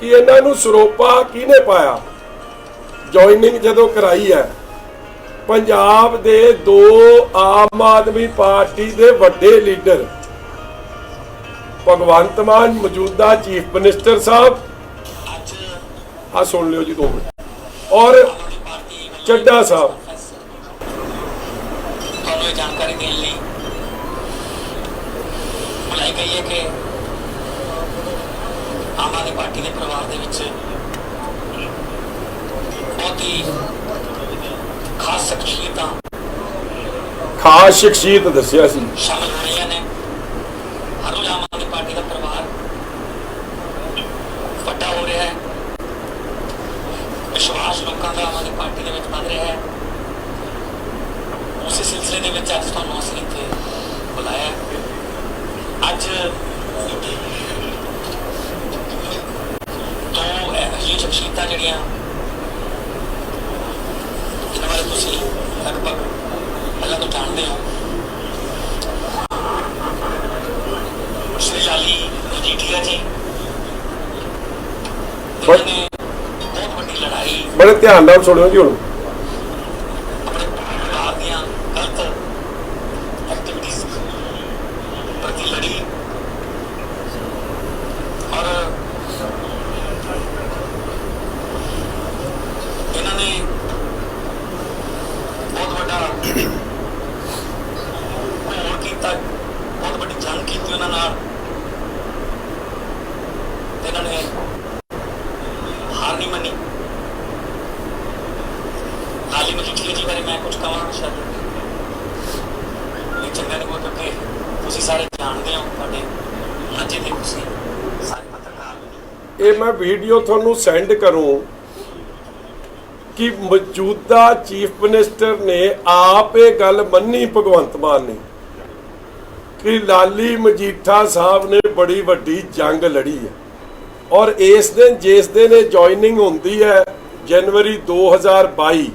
ਕਿ ਇਹਨਾਂ ਨੂੰ ਸਰੋਪਾ ਕਿਹਨੇ ਪਾਇਆ? ਜੁਆਇਨਿੰਗ ਜਦੋਂ ਕਰਾਈ ਹੈ, ਪੰਜਾਬ ਦੇ ਦੋ ਆਮ ਆਦਮੀ ਪਾਰਟੀ ਦੇ ਵੱਡੇ ਲੀਡਰ, ਭਗਵੰਤ ਮਾਨ ਮੌਜੂਦਾ ਚੀਫ ਮਿਨਿਸਟਰ ਸਾਹਿਬ। ਅੱਜ ਆ ਸੁਣ ਲਿਓ ਜੀ ਦੋ ਮਿੰਟ। ਔਰ ਪਾਰਟੀ ਚੱਡਾ ਸਾਹਿਬ। ਤੁਹਾਨੂੰ ਜਾਣਕਾਰੀ ਦੇਣ ਲਈ ਬੁਲਾਈ ਗਈ ਹੈ ਕਿ ਆਮ ਆਦਮੀ ਪਾਰਟੀ ਦੇ ਪਰਿਵਾਰ ਦੇ ਵਿੱਚ ਬਹੁਤ ਹੀ ਖਾਸ ਸ਼ਖਸੀਅਤਾਂ ਖਾਸ ਸ਼ਖਸੀਅਤ ਦੱਸਿਆ ਸੀ। ਸ਼ਾਮਲ ਹੋ ਰਹੀਆਂ ਨੇ। ਹਰ ਰੋਜ਼ ਆਮ ਆਦਮੀ ਪਾਰਟੀ ਦਾ ਪਰਿਵਾਰ ਵੱਡਾ ਹੋ ਰਿਹਾ ਹੈ। ਵਿਸ਼ਵਾਸ ਲੋਕਾਂ ਦਾ ਆਮ ਆਦਮੀ ਪਾਰਟੀ ਦੇ ਵਿੱਚ ਵੱਧ ਰਿਹਾ ਹੈ। ਉਸੇ ਸਿਲਸਿਲੇ ਦੇ ਵਿੱਚ ਅੱਜ ਤੁਹਾਨੂੰ ਅਸੀਂ ਇੱਥੇ ਬੁਲਾਇਆ। ਅੱਜ ਦੋ ਸ਼ਖਸੀਅਤਾਂ ਜਿਹੜੀਆਂ ਜਿਨ੍ਹਾਂ ਬਾਰੇ ਤੁਸੀਂ ਲਗਭਗ ਪਹਿਲਾਂ ਤੋਂ ਜਾਣਦੇ ਹੋ ਸ਼੍ਰੀ ਲਾਲੀ ਮਜੀਠੀਆ ਜੀ ਬੜੇ ਧਿਆਨ ਨਾਲ ਸੁਣਿਓ ਜੀ ਹੁਣ ਆਪਣੇ ਪਰਿਵਾਰ ਦੀਆਂ ਗਲਤ ਐਕਟੀਵਿਟੀਜ਼ ਪ੍ਰਤੀ ਲੜੀ ਔਰ ਇਹਨਾਂ ਨੇ ਬਹੁਤ ਵੱਡਾ ਘੋਲ ਕੀਤਾ ਬਹੁਤ ਵੱਡੀ ਜੰਗ ਕੀਤੀ ਉਹਨਾਂ ਨਾਲ ਤੇ ਨੇ ਹਾਰ ਨਹੀਂ ਮੰਨੀ ਲਾਲੀ ਮਜੀਠੀਆ ਜੀ ਬਾਰੇ ਮੈਂ ਕੁਝ ਕਹਾਂ ਸ਼ਾਇਦ ਇਹ ਚੰਗਾ ਨਹੀਂ ਹੋਇਆ ਕਿਉਂਕਿ ਤੁਸੀਂ ਸਾਰੇ ਜਾਣਦੇ ਹੋ ਤੁਹਾਡੇ ਮਾਝੇ ਦੇ ਤੁਸੀਂ ਸਾਰੇ ਪੱਤਰਕਾਰ ਇਹ ਮੈਂ ਵੀਡੀਓ ਤੁਹਾਨੂੰ ਸੈਂਡ ਕਰੂੰ ਕਿ ਮੌਜੂਦਾ ਚੀਫ ਮਿਨਿਸਟਰ ਨੇ ਆਪ ਇਹ ਗੱਲ ਮੰਨੀ ਭਗਵੰਤ ਮਾਨ ਨੇ ਕਿ ਲਾਲੀ ਮਜੀਠਾ ਸਾਹਿਬ ਨੇ ਬੜੀ ਵੱਡੀ ਜੰਗ ਲੜੀ ਹੈ ਔਰ ਇਸ ਦਿਨ ਜਿਸ ਦਿਨ ਇਹ ਜੁਆਇਨਿੰਗ ਹੁੰਦੀ ਹੈ ਜਨਵਰੀ 2022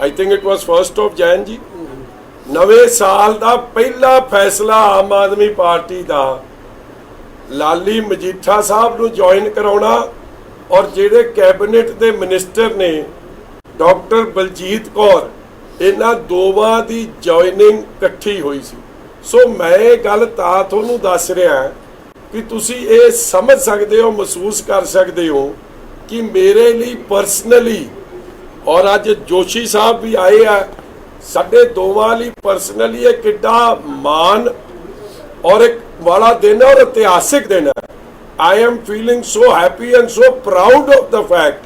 I think it was first of Jan ji, ਨਵੇਂ ਸਾਲ ਦਾ ਪਹਿਲਾ ਫੈਸਲਾ ਆਮ ਆਦਮੀ ਪਾਰਟੀ ਦਾ। ਲਾਲੀ ਮਜੀਠਾ ਸਾਹਿਬ ਨੂੰ ਜੁਆਇਨ ਕਰਾਉਣਾ ਔਰ ਜਿਹੜੇ ਕੈਬਨਿਟ ਦੇ ਮਿਨਿਸਟਰ ਨੇ, ਡਾਕਟਰ ਬਲਜੀਤ ਕੌਰ, ਇਹਨਾਂ ਦੋਵਾਂ ਦੀ ਜੁਆਇਨਿੰਗ ਇਕੱਠੀ ਹੋਈ ਸੀ। ਸੋ ਮੈਂ ਇਹ ਗੱਲ ਤਾਂ ਤੁਹਾਨੂੰ ਦੱਸ ਰਿਹਾ ਕਿ ਤੁਸੀਂ ਇਹ ਸਮਝ ਸਕਦੇ ਹੋ, ਮਹਿਸੂਸ ਕਰ ਸਕਦੇ ਹੋ ਕਿ ਮੇਰੇ ਲਈ ਪਰਸਨਲੀ ਔਰ ਅੱਜ ਜੋਸ਼ੀ ਸਾਹਿਬ ਵੀ ਆਏ ਆ, ਸਾਡੇ ਦੋਵਾਂ ਲਈ ਪਰਸਨਲੀ ਇਹ ਕਿੱਡਾ ਮਾਣ ਔਰ ਇੱਕ ਵਾਲਾ ਦਿਨ ਹੈ ਔਰ ਇਤਿਹਾਸਿਕ ਦਿਨ ਹੈ। I am feeling so happy and so proud of the fact